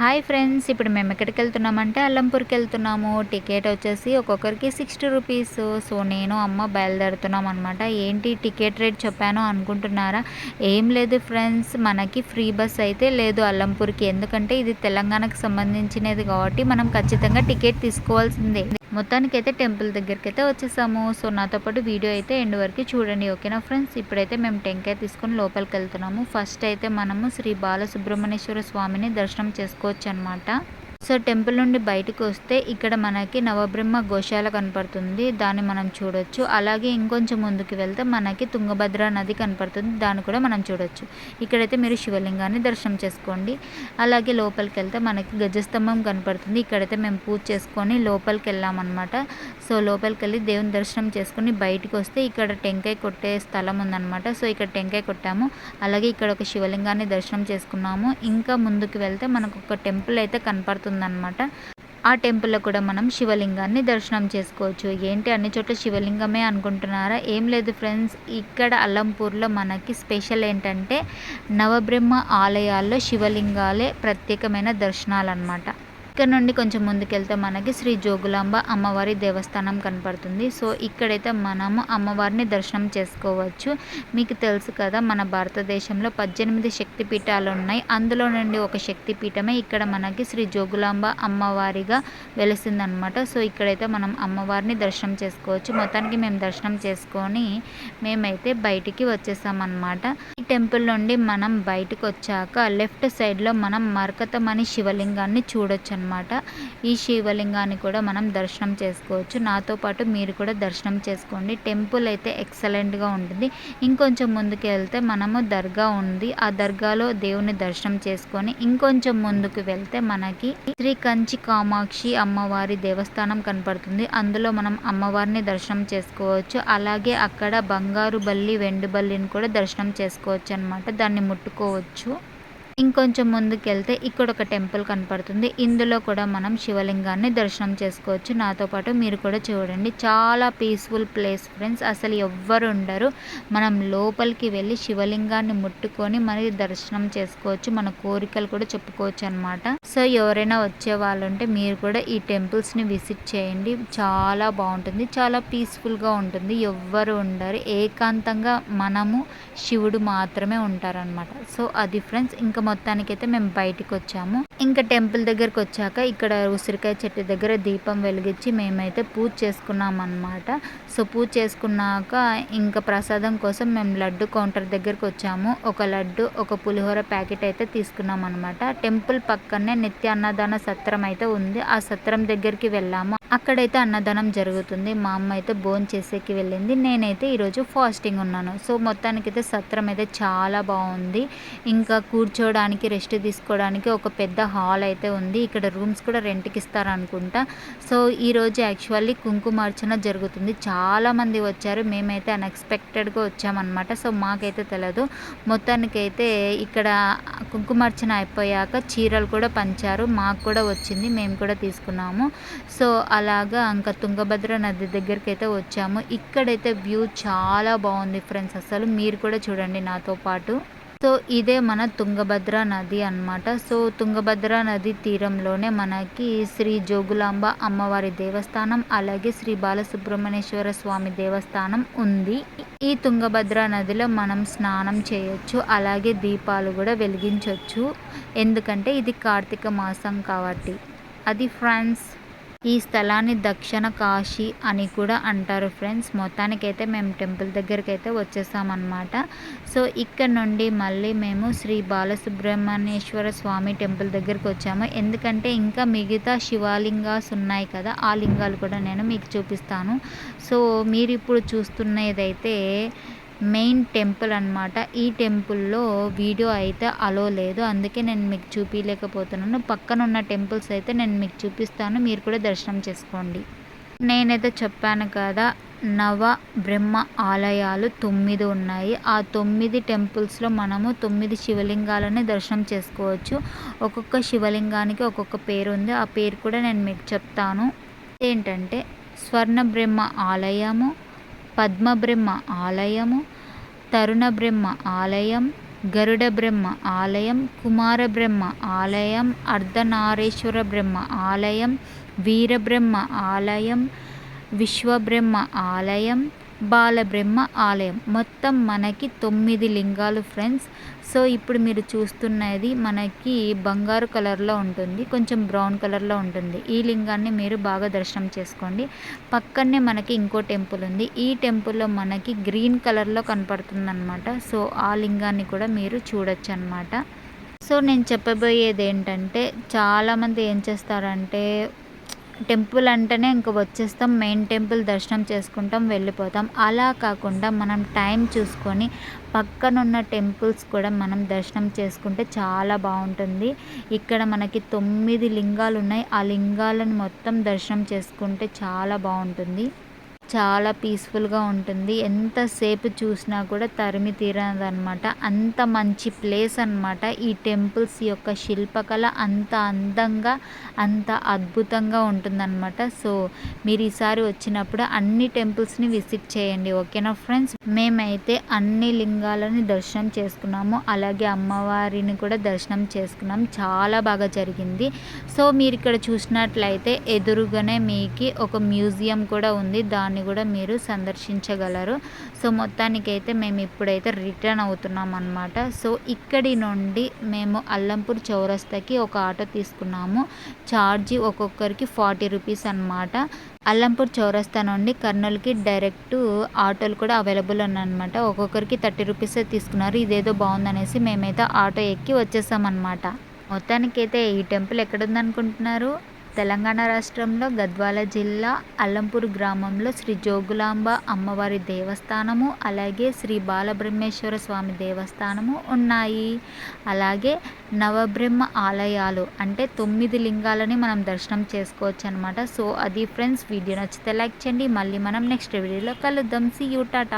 Hi friends ఇప్పుడు మేము ఎక్కడికి వెళ్తున్నామంటే అల్లంపూర్కి వెళ్తున్నాము టికెట్ వచ్చేసి ఒక్కొక్కరికి సిక్స్టీ రూపీస్. సో నేను అమ్మ బయలుదేరుతున్నాం అనమాట ఏంటి టికెట్ రేట్ చెప్పాను అనుకుంటున్నారా? ఏం లేదు ఫ్రెండ్స్ మనకి ఫ్రీ బస్ అయితే లేదు అల్లంపూర్కి. ఎందుకంటే ఇది తెలంగాణకు సంబంధించినది కాబట్టి మనం ఖచ్చితంగా టికెట్ తీసుకోవాల్సిందే. మొత్తానికి అయితే టెంపుల్ దగ్గరికి అయితే వచ్చేసాము. సో నాతో పాటు వీడియో అయితే ఎండ్ వరకు చూడండి ఓకేనా ఫ్రెండ్స్? ఇప్పుడైతే మేము టెంకాయ తీసుకొని లోపలికి వెళ్తున్నాము ఫస్ట్ అయితే మనము శ్రీ బాలసుబ్రహ్మణ్యేశ్వర స్వామిని దర్శనం చేసుకోవచ్చు అనమాట సో టెంపుల్ నుండి బయటకు వస్తే ఇక్కడ మనకి నవబ్రహ్మ గోశాల కనపడుతుంది. దాన్ని మనం చూడొచ్చు. అలాగే ఇంకొంచెం ముందుకు వెళ్తే మనకి తుంగభద్ర నది కనపడుతుంది. దాన్ని కూడా మనం చూడొచ్చు. ఇక్కడైతే మీరు శివలింగాన్ని దర్శనం చేసుకోండి. అలాగే లోపలికి వెళ్తే మనకి గజస్తంభం కనపడుతుంది. ఇక్కడైతే మేము పూజ చేసుకొని లోపలికి వెళ్ళామన్నమాట. సో లోపలికి వెళ్ళి దేవుని దర్శనం చేసుకుని బయటకు వస్తే ఇక్కడ టెంకాయ కొట్టే స్థలం ఉందన్నమాట. సో ఇక్కడ టెంకాయ కొట్టాము. అలాగే ఇక్కడ ఒక శివలింగాన్ని దర్శనం చేసుకున్నాము. ఇంకా ముందుకు వెళ్తే మనకు ఒక టెంపుల్ అయితే కనపడుతుంది. ఉంటుందన్నమాట ఆ టెంపుల్లో కూడా మనం శివలింగాన్ని దర్శనం చేసుకోవచ్చు. ఏంటి? అన్ని చోట్ల శివలింగమే అనుకుంటున్నారా? ఏం లేదు ఫ్రెండ్స్. ఇక్కడ అల్లంపూర్లో మనకి స్పెషల్ ఏంటంటే నవబ్రహ్మ ఆలయాల్లో శివలింగాలే ప్రత్యేకమైన దర్శనాలు అనమాట ఇక్కడ నుండి కొంచెం ముందుకెళ్తే మనకి శ్రీ జోగులాంబ అమ్మవారి దేవస్థానం కనపడుతుంది. సో ఇక్కడైతే మనము అమ్మవారిని దర్శనం చేసుకోవచ్చు. మీకు తెలుసు కదా మన భారతదేశంలో పద్దెనిమిది శక్తి పీఠాలు ఉన్నాయి అందులో నుండి ఒక శక్తి పీఠమే ఇక్కడ మనకి శ్రీ జోగులాంబ అమ్మవారిగా వెలిసిందనమాట. సో ఇక్కడైతే మనం అమ్మవారిని దర్శనం చేసుకోవచ్చు. మొత్తానికి మేము దర్శనం చేసుకొని మేమైతే బయటికి వచ్చేసామన్నమాట టెంపుల్ నుండి మనం బయటకు వచ్చాక లెఫ్ట్ సైడ్లో మనం మరకతమణి శివలింగాన్ని చూడొచ్చు అనమాట ఈ శివలింగాన్ని కూడా మనం దర్శనం చేసుకోవచ్చు. నాతో పాటు మీరు కూడా దర్శనం చేసుకోండి. టెంపుల్ అయితే ఎక్సలెంట్గా ఉంటుంది. ఇంకొంచెం ముందుకు వెళ్తే మనము దర్గా ఉంది. ఆ దర్గాలో దేవుని దర్శనం చేసుకొని ఇంకొంచెం ముందుకు వెళ్తే మనకి శ్రీ కంచి కామాక్షి అమ్మవారి దేవస్థానం కనపడుతుంది. అందులో మనం అమ్మవారిని దర్శనం చేసుకోవచ్చు. అలాగే అక్కడ బంగారు బల్లి వెండు బల్లిని కూడా దర్శనం చేసుకోవచ్చు. అనమాట దాన్ని ముట్టుకోవచ్చు. ఇంకొంచెం ముందుకెళ్తే ఇక్కడ ఒక టెంపుల్ కనపడుతుంది. ఇందులో కూడా మనం శివలింగాన్ని దర్శనం చేసుకోవచ్చు. నాతో పాటు మీరు కూడా చూడండి. చాలా పీస్ఫుల్ ప్లేస్ ఫ్రెండ్స్. అసలు ఎవ్వరు ఉండరు. మనం లోపలికి వెళ్ళి శివలింగాన్ని ముట్టుకొని మరి దర్శనం చేసుకోవచ్చు. మన కోరికలు కూడా చెప్పుకోవచ్చు అనమాట సో ఎవరైనా వచ్చే వాళ్ళు ఉంటే మీరు కూడా ఈ టెంపుల్స్ని విజిట్ చేయండి. చాలా బాగుంటుంది. చాలా పీస్ఫుల్గా ఉంటుంది. ఎవ్వరు ఉండరు. ఏకాంతంగా మనము శివుడు మాత్రమే ఉంటారనమాట సో అది ఫ్రెండ్స్ ఇంకా మొత్తానికైతే మేము బయటికి వచ్చాము ఇంకా టెంపుల్ దగ్గరకు వచ్చాక ఇక్కడ ఉసిరికాయ చెట్టు దగ్గర దీపం వెలిగించి మేమైతే పూజ చేసుకున్నాం అనమాట సో పూజ చేసుకున్నాక ఇంకా ప్రసాదం కోసం మేము లడ్డు కౌంటర్ దగ్గరకు వచ్చాము ఒక లడ్డు ఒక పులిహోర ప్యాకెట్ అయితే తీసుకున్నాం అనమాట టెంపుల్ పక్కనే నిత్య అన్నదాన సత్రం అయితే ఉంది. ఆ సత్రం దగ్గరికి వెళ్ళాము. అక్కడైతే అన్నదానం జరుగుతుంది. మా అమ్మ అయితే బోన్ చేసేకి వెళ్ళింది. నేనైతే ఈరోజు ఫాస్టింగ్ ఉన్నాను. సో మొత్తానికైతే సత్రం అయితే చాలా బాగుంది. ఇంకా కూర్చోవడానికి రెస్ట్ తీసుకోవడానికి ఒక పెద్ద హాల్ అయితే ఉంది. ఇక్కడ రూమ్స్ కూడా రెంట్కి ఇస్తారనుకుంటా. సో ఈరోజు యాక్చువల్లీ కుంకుమార్చన జరుగుతుంది. చాలామంది వచ్చారు. మేమైతే అన్ఎక్స్పెక్టెడ్గా వచ్చామన్నమాట. సో మాకైతే తెలియదు మొత్తానికైతే ఇక్కడ కుంకుమార్చన అయిపోయాక చీరలు కూడా పంచారు. మాకు కూడా వచ్చింది. మేము కూడా తీసుకున్నాము. సో అలాగా ఇంకా తుంగభద్ర నది దగ్గరికి అయితే వచ్చాము. ఇక్కడైతే వ్యూ చాలా బాగుంది ఫ్రెండ్స్. అసలు మీరు కూడా చూడండి నాతో పాటు. సో ఇదే మన తుంగభద్ర నది అనమాట సో తుంగభద్ర నది తీరంలోనే మనకి శ్రీ జోగులాంబ అమ్మవారి దేవస్థానం అలాగే శ్రీ బాలసుబ్రహ్మణ్యేశ్వర స్వామి దేవస్థానం ఉంది. ఈ తుంగభద్ర నదిలో మనం స్నానం చేయొచ్చు అలాగే దీపాలు కూడా వెలిగించవచ్చు ఎందుకంటే ఇది కార్తీక మాసం కాబట్టి. అది ఫ్రెండ్స్ ఈ స్థలాన్ని దక్షిణ కాశీ అని కూడా అంటారు ఫ్రెండ్స్. మొత్తానికైతే మేము టెంపుల్ దగ్గరికి అయితే వచ్చేసామన్నమాట. సో ఇక్కడ నుండి మళ్ళీ మేము శ్రీ బాలసుబ్రహ్మణ్యేశ్వర స్వామి టెంపుల్ దగ్గరికి వచ్చాము. ఎందుకంటే ఇంకా మిగతా శివాలింగాస్ ఉన్నాయి కదా ఆ లింగాలు కూడా నేను మీకు చూపిస్తాను. సో మీరు ఇప్పుడు చూస్తున్నదైతే మెయిన్ టెంపుల్ అనమాట ఈ టెంపుల్లో వీడియో అయితే అలో లేదు. అందుకే నేను మీకు చూపించలేకపోతున్నాను పక్కన ఉన్న టెంపుల్స్ అయితే నేను మీకు చూపిస్తాను. మీరు కూడా దర్శనం చేసుకోండి. నేనైతే చెప్పాను కదా నవ బ్రహ్మ ఆలయాలు తొమ్మిది ఉన్నాయి. ఆ తొమ్మిది టెంపుల్స్లో మనము తొమ్మిది శివలింగాలని దర్శనం చేసుకోవచ్చు. ఒక్కొక్క శివలింగానికి ఒక్కొక్క పేరు ఉంది. ఆ పేరు కూడా నేను మీకు చెప్తాను. ఏంటంటే స్వర్ణ బ్రహ్మ ఆలయము పద్మబ్రహ్మ ఆలయము తరుణ బ్రహ్మ ఆలయం గరుడ బ్రహ్మ ఆలయం కుమార బ్రహ్మ ఆలయం అర్ధనారేశ్వర బ్రహ్మ ఆలయం వీరబ్రహ్మ ఆలయం విశ్వబ్రహ్మ ఆలయం బాలబ్రహ్మ ఆలయం. మొత్తం మనకి తొమ్మిది లింగాలు ఫ్రెండ్స్ సో ఇప్పుడు మీరు చూస్తున్నది మనకి బంగారు కలర్లో ఉంటుంది. కొంచెం బ్రౌన్ కలర్లో ఉంటుంది. ఈ లింగాన్ని మీరు బాగా దర్శనం చేసుకోండి. పక్కనే మనకి ఇంకో టెంపుల్ ఉంది. ఈ టెంపుల్లో మనకి గ్రీన్ కలర్లో కనపడుతుంది అనమాట సో ఆ లింగాన్ని కూడా మీరు చూడొచ్చు అనమాట సో నేను చెప్పబోయేది ఏంటంటే చాలామంది ఏం చేస్తారంటే టెంపుల్ అంటేనే ఇంక వచ్చేస్తాం మెయిన్ టెంపుల్ దర్శనం చేసుకుంటాం వెళ్ళిపోతాం. అలా కాకుండా మనం టైం చూసుకొని పక్కనున్న టెంపుల్స్ కూడా మనం దర్శనం చేసుకుంటే చాలా బాగుంటుంది. ఇక్కడ మనకి తొమ్మిది లింగాలు ఉన్నాయి ఆ లింగాలను మొత్తం దర్శనం చేసుకుంటే చాలా బాగుంటుంది. చాలా పీస్ఫుల్గా ఉంటుంది. ఎంతసేపు చూసినా కూడా తరిమి తీరదనమాట అంత మంచి ప్లేస్ అనమాట ఈ టెంపుల్స్ యొక్క శిల్పకళ అంత అందంగా అంత అద్భుతంగా ఉంటుందన్నమాట. సో మీరు ఈసారి వచ్చినప్పుడు అన్ని టెంపుల్స్ని విజిట్ చేయండి ఓకేనా ఫ్రెండ్స్? మేమైతే అన్ని లింగాలని దర్శనం చేసుకున్నాము. అలాగే అమ్మవారిని కూడా దర్శనం చేసుకున్నాం. చాలా బాగా జరిగింది. సో మీరు ఇక్కడ చూసినట్లయితే ఎదురుగానే మీకు ఒక మ్యూజియం కూడా ఉంది. దాని దాన్ని కూడా మీరు సందర్శించగలరు. సో మొత్తానికైతే మేము ఇప్పుడైతే రిటర్న్ అవుతున్నాం అనమాట సో ఇక్కడి నుండి మేము అల్లంపూర్ చౌరస్తాకి ఒక ఆటో తీసుకున్నాము. ఛార్జీ ఒక్కొక్కరికి ఫార్టీ రూపీస్ అనమాట అల్లంపూర్ చౌరస్తా నుండి కర్నూలుకి డైరెక్ట్ ఆటోలు కూడా అవైలబుల్ ఉన్నాయన్నమాట. ఒక్కొక్కరికి థర్టీ రూపీసే తీసుకున్నారు. ఇదేదో బాగుందనేసి మేమైతే ఆటో ఎక్కి వచ్చేసామన్నమాట. మొత్తానికైతే ఈ టెంపుల్ ఎక్కడుందనుకుంటున్నారు? తెలంగాణ రాష్ట్రంలో గద్వాల జిల్లా అల్లంపూర్ గ్రామంలో శ్రీ జోగులాంబ అమ్మవారి దేవస్థానము అలాగే శ్రీ బాలబ్రహ్మేశ్వర స్వామి దేవస్థానము ఉన్నాయి. అలాగే నవబ్రహ్మ ఆలయాలు అంటే తొమ్మిది లింగాలని మనం దర్శనం చేసుకోవచ్చు అనమాట సో అది ఫ్రెండ్స్ వీడియో నచ్చితే లైక్ చేయండి. మళ్ళీ మనం నెక్స్ట్ వీడియోలో కలుద్దాం. See you Tata.